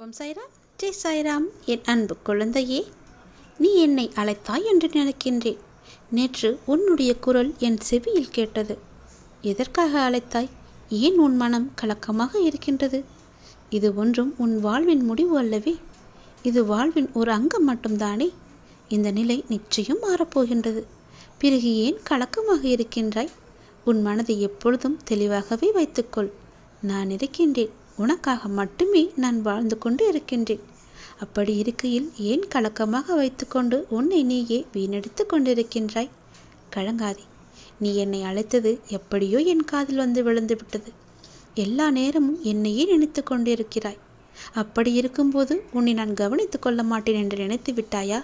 ஓம் சாய்ராம் ஜெய் சாய்ராம் என் அன்பு குழந்தையே நீ என்னை அழைத்தாய் என்று நினைக்கின்றேன். நேற்று உன்னுடைய குரல் என் செவியில் கேட்டது. எதற்காக அழைத்தாய்? ஏன் உன் மனம் கலக்கமாக இருக்கின்றது? இது ஒன்றும் உன் வாழ்வின் முடிவு அல்லவே. இது வாழ்வின் ஒரு அங்கம் மட்டும்தானே. இந்த நிலை நிச்சயம் மாறப்போகின்றது. பிறகு ஏன் கலக்கமாக இருக்கின்றாய்? உன் மனதை எப்பொழுதும் தெளிவாகவே வைத்துக்கொள். நான் இருக்கின்றேன். உனக்காக மட்டுமே நான் வாழ்ந்து கொண்டு இருக்கின்றேன். அப்படி இருக்கையில் ஏன் கலக்கமாக வைத்துக்கொண்டு உன்னை நீயே வீணடித்து கொண்டிருக்கின்றாய்? கழங்காதே நீ என்னை அழைத்தது எப்படியோ என் காதில் வந்து விழுந்து விட்டது எல்லா நேரமும் என்னையே நினைத்து கொண்டிருக்கிறாய். அப்படி இருக்கும்போது உன்னை நான் கவனித்துக் கொள்ள மாட்டேன் என்று நினைத்து விட்டாயா?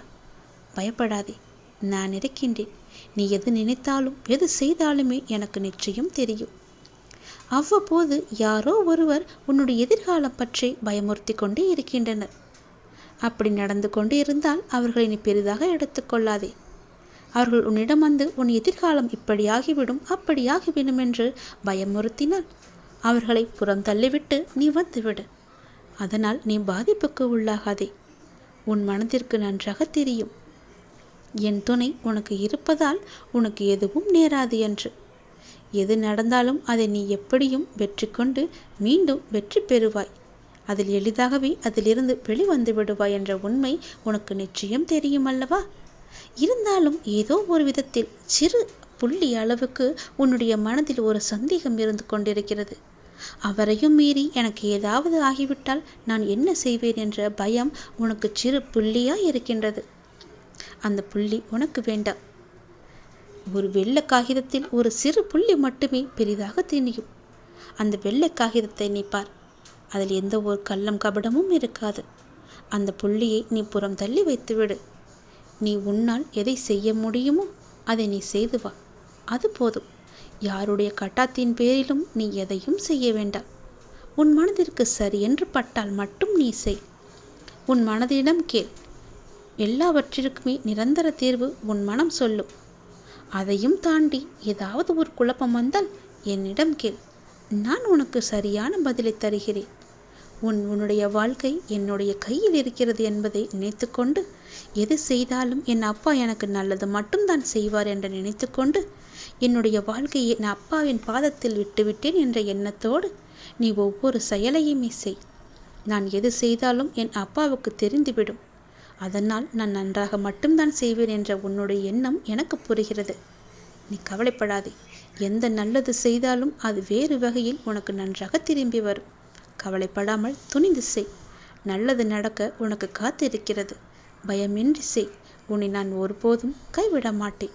பயப்படாதே. நான் இருக்கின்றேன். நீ எது நினைத்தாலும் எது செய்தாலுமே எனக்கு நிச்சயம் தெரியும். அவ்வப்போது யாரோ ஒருவர் உன்னுடைய எதிர்காலம் பற்றி பயமுறுத்தி கொண்டே இருக்கின்றனர். அப்படி நடந்து கொண்டு இருந்தால் அவர்களை நீ பெரிதாக எடுத்துக்கொள்ளாதே அவர்கள் உன்னிடம் வந்து உன் எதிர்காலம் இப்படியாகிவிடும் அப்படியாகிவிடும் என்று பயமுறுத்தினால் அவர்களை புறம் தள்ளிவிட்டு நீ வந்துவிடு. அதனால் நீ பாதிப்புக்கு உள்ளாகாதே. உன் மனதிற்கு நன்றாக தெரியும். என் துணை உனக்கு இருப்பதால் உனக்கு எதுவும் நேராது என்று. எது நடந்தாலும் அதை நீ எப்படியும் வெற்றி கொண்டு மீண்டும் வெற்றி பெறுவாய். அதில் எளிதாகவே அதிலிருந்து வெளிவந்து விடுவாய் என்ற உண்மை உனக்கு நிச்சயம் தெரியும் அல்லவா? இருந்தாலும் ஏதோ ஒரு விதத்தில் சிறு புள்ளி அளவுக்கு உன்னுடைய மனதில் ஒரு சந்தேகம் இருந்து கொண்டிருக்கிறது. அவரையும் மீறி எனக்கு ஏதாவது ஆகிவிட்டால் நான் என்ன செய்வேன் என்ற பயம் உனக்கு சிறு புள்ளியாய் இருக்கின்றது. அந்த புள்ளி உனக்கு வேண்டாம். ஒரு வெள்ளை காகிதத்தில் ஒரு சிறு புள்ளி மட்டுமே பெரிதாக தெரியும். அந்த வெள்ளை காகிதத்தை நீ பார். அதில் எந்த ஒரு கள்ளம் கபடமும் இருக்காது. அந்த புள்ளியை நீ புறம் தள்ளி வைத்துவிடு. நீ உன்னால் எதை செய்ய முடியுமோ அதை நீ செய்து வா. அது போதும். யாருடைய கட்டாத்தின் பேரிலும் நீ எதையும் செய்ய வேண்டாம். உன் மனதிற்கு சரி என்று பட்டால் மட்டும் நீ செய். உன் மனதிடம் கேள். எல்லாவற்றிற்குமே நிரந்தர தீர்வு உன் மனம் சொல்லும். அதையும் தாண்டி ஏதாவது ஒரு குழப்பம் வந்தால் என்னிடம் கேள். நான் உனக்கு சரியான பதிலை தருகிறேன். உன் உன்னுடைய வாழ்க்கை என்னுடைய கையில் இருக்கிறது என்பதை நினைத்துக்கொண்டு எது செய்தாலும் என் அப்பா எனக்கு நல்லது மட்டும்தான் செய்வார் என்று நினைத்துக்கொண்டு என்னுடைய வாழ்க்கையை என் அப்பாவின் பாதத்தில் விட்டுவிட்டேன் என்ற எண்ணத்தோடு நீ ஒவ்வொரு செயலையுமே செய். நான் எது செய்தாலும் என் அப்பாவுக்கு தெரிந்துவிடும். அதனால் நான் நன்றாக மட்டும்தான் செய்வேன் என்ற உன்னுடைய எண்ணம் எனக்கு புரிகிறது. நீ கவலைப்படாதே. எந்த நல்லது செய்தாலும் அது வேறு வகையில் உனக்கு நன்றாக திரும்பி வரும். கவலைப்படாமல் துணிந்து செய். நல்லது நடக்க உனக்கு காத்திருக்கிறது. பயமின்றி செய். உன்னை நான் ஒருபோதும் கைவிட மாட்டேன்.